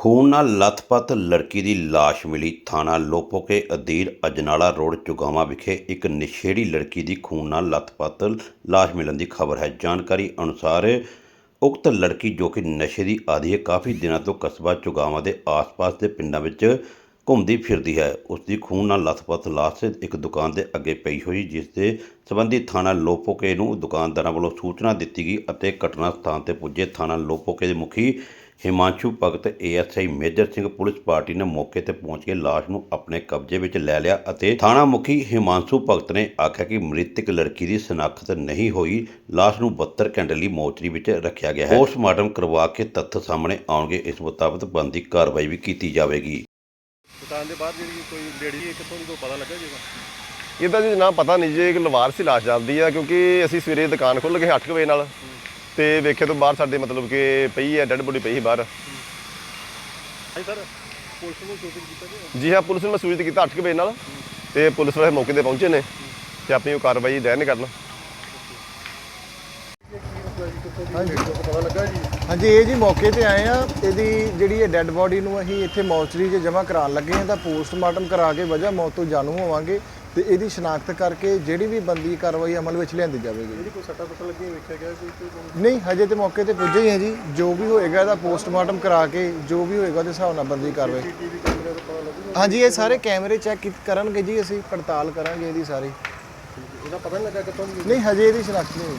ਖੂਨ ਨਾਲ ਲੱਥਪੱਥ ਲੜਕੀ ਦੀ ਲਾਸ਼ ਮਿਲੀ ਥਾਣਾ ਲੋਪੋਕੇ ਅਧੀਨ ਅਜਨਾਲਾ ਰੋਡ, ਚੁਗਾਵਾਂ ਵਿਖੇ ਇੱਕ ਨਸ਼ੇੜੀ ਲੜਕੀ ਦੀ ਖੂਨ ਨਾਲ ਲੱਥਪੱਥ ਲਾਸ਼ ਮਿਲਣ ਦੀ ਖਬਰ ਹੈ। ਜਾਣਕਾਰੀ ਅਨੁਸਾਰ ਉਕਤ ਲੜਕੀ ਜੋ ਕਿ ਨਸ਼ੇ ਦੀ ਆਦੀ ਹੈ, ਕਾਫੀ ਦਿਨਾਂ ਤੋਂ ਕਸਬਾ ਚੁਗਾਵਾਂ ਦੇ ਆਸ-ਪਾਸ ਦੇ ਪਿੰਡਾਂ ਵਿੱਚ ਘੁੰਮਦੀ ਫਿਰਦੀ ਹੈ। ਉਸ ਦੀ ਖੂਨ ਨਾਲ ਲੱਥਪੱਥ ਲਾਸ਼ ਇੱਕ ਦੁਕਾਨ ਦੇ ਅੱਗੇ ਪਈ ਹੋਈ, ਜਿਸ ਦੇ ਸੰਬੰਧੀ ਥਾਣਾ ਲੋਪੋਕੇ ਨੂੰ ਦੁਕਾਨਦਾਰਾਂ ਵੱਲੋਂ ਸੂਚਨਾ ਦਿੱਤੀ ਗਈ ਅਤੇ ਘਟਨਾ ਸਥਾਨ ਤੇ ਪੁੱਜੇ। ਥਾਣਾ ਲੋਪੋਕੇ ਦੇ ਮੁਖੀ Himanshu Bhagat ASI Major Singh police party ਨੇ ਮੌਕੇ ਤੇ ਪਹੁੰਚ ਕੇ ਲਾਸ਼ ਨੂੰ ਆਪਣੇ ਕਬਜ਼ੇ ਵਿੱਚ ਲੈ ਲਿਆ ਅਤੇ ਥਾਣਾ ਮੁਖੀ ਹਿਮਾਂਸ਼ੂ ਭਗਤ ਨੇ ਆਖਿਆ ਕਿ ਮ੍ਰਿਤਕ ਲੜਕੀ ਦੀ ਸ਼ਨਾਖਤ ਨਹੀਂ ਹੋਈ। ਲਾਸ਼ ਨੂੰ 72 ਘੰਟੇ ਲਈ ਮੋਚਰੀ ਵਿੱਚ ਰੱਖਿਆ ਗਿਆ ਹੈ। ਪੋਸਟਮਾਰਟਮ ਕਰਵਾ ਕੇ ਤੱਥ ਸਾਹਮਣੇ ਆਉਣਗੇ। ਇਸ ਮੁਤਾਬਕ ਬੰਦੀ ਕਾਰਵਾਈ ਵੀ ਕੀਤੀ ਜਾਵੇਗੀ। ਦੁਕਾਨ ਦੇ ਬਾਹਰ ਜਿਹੜੀ ਕੋਈ ਲੇਡੀ ਹੈ ਕਿੱਥੋਂ ਦੀ ਕੋਈ ਪਤਾ ਲੱਗਾ ਜੀਗਾ ਇਹਦਾ? ਜੀ ਨਾ ਪਤਾ ਨਹੀਂ ਜੇ ਇੱਕ ਲਵਾਰ ਸੀ ਲਾਸ਼ ਚੱਲਦੀ ਆ ਕਿਉਂਕਿ ਅਸੀਂ ਸਵੇਰੇ ਦੁਕਾਨ ਖੁੱਲ੍ਹ ਗਏ 8 ਵਜੇ ਨਾਲ ਤੇ ਵੇਖੇ ਤੋਂ ਬਾਹਰ ਸਾਡੇ ਮਤਲਬ ਕਿ ਪਈ ਹੈ ਡੈਡ ਬੋਡੀ ਪਈ ਸੀ ਬਾਹਰ। ਹਾਂਜੀ ਸਰ ਪੁਲਿਸ ਨੂੰ ਸੂਚਿਤ ਕੀਤਾ ਜੀ ਜੀ ਹਾਂ ਪੁਲਿਸ ਨੂੰ ਮੈਂ ਸੂਚਿਤ ਕੀਤਾ 8 ਵਜੇ ਨਾਲ ਤੇ ਪੁਲਿਸ ਵਾਲੇ ਮੌਕੇ ਤੇ ਪਹੁੰਚੇ ਨੇ ਤੇ ਆਪਣੀ ਉਹ ਕਾਰਵਾਈ ਦੈਨ ਕਰਨ। ਹਾਂਜੀ ਇਹ ਜੀ ਮੌਕੇ ਤੇ ਆਏ ਆ ਇਹਦੀ ਜਿਹੜੀ ਇਹ ਡੈੱਡ ਬੋਡੀ ਨੂੰ ਅਸੀਂ ਇੱਥੇ ਮੌਚਰੀ 'ਚ ਜਮ੍ਹਾਂ ਕਰਾਉਣ ਲੱਗੇ ਹਾਂ ਤਾਂ ਪੋਸਟਮਾਰਟਮ ਕਰਾ ਕੇ ਵਜ੍ਹਾ ਮੌਤ ਤੋਂ ਜਾਣੂ ਹੋਵਾਂਗੇ। ਤੇ ਇਹਦੀ ਸ਼ਨਾਖਤ ਕਰਕੇ ਜਿਹੜੀ ਵੀ ਬੰਦੀ ਕਾਰਵਾਈ ਅਮਲ ਵਿੱਚ ਲਿਆਂਦੀ ਜਾਵੇਗੀ। ਜਿਹੜੀ ਕੋਈ ਸੱਟਾ ਪਤਾ ਲੱਗੀ ਵੇਖਿਆ ਗਿਆ ਕੋਈ ਨਹੀਂ ਹਜੇ ਤੇ ਮੌਕੇ ਤੇ ਪੁੱਜੇ ਹੀ ਹਾਂ ਜੀ। ਜੋ ਵੀ ਹੋਏਗਾ ਇਹਦਾ ਪੋਸਟਮਾਰਟਮ ਕਰਾ ਕੇ ਜੋ ਵੀ ਹੋਏਗਾ ਉਹਦੇ ਹਿਸਾਬ ਨਾਲ ਬੰਦੀ ਕਾਰਵਾਈ। ਹਾਂਜੀ ਇਹ ਸਾਰੇ ਕੈਮਰੇ ਚੈੱਕ ਕਰਨਗੇ ਜੀ ਅਸੀਂ ਪੜਤਾਲ ਕਰਾਂਗੇ ਇਹਦੀ ਸਾਰੀ। ਇਹਦਾ ਪਤਾ ਨਹੀਂ ਲੱਗਾ ਕਿੱਥੋਂ ਨਹੀਂ ਹਜੇ ਇਹਦੀ ਸ਼ਨਾਖਤ ਨਹੀਂ ਹੋਈ।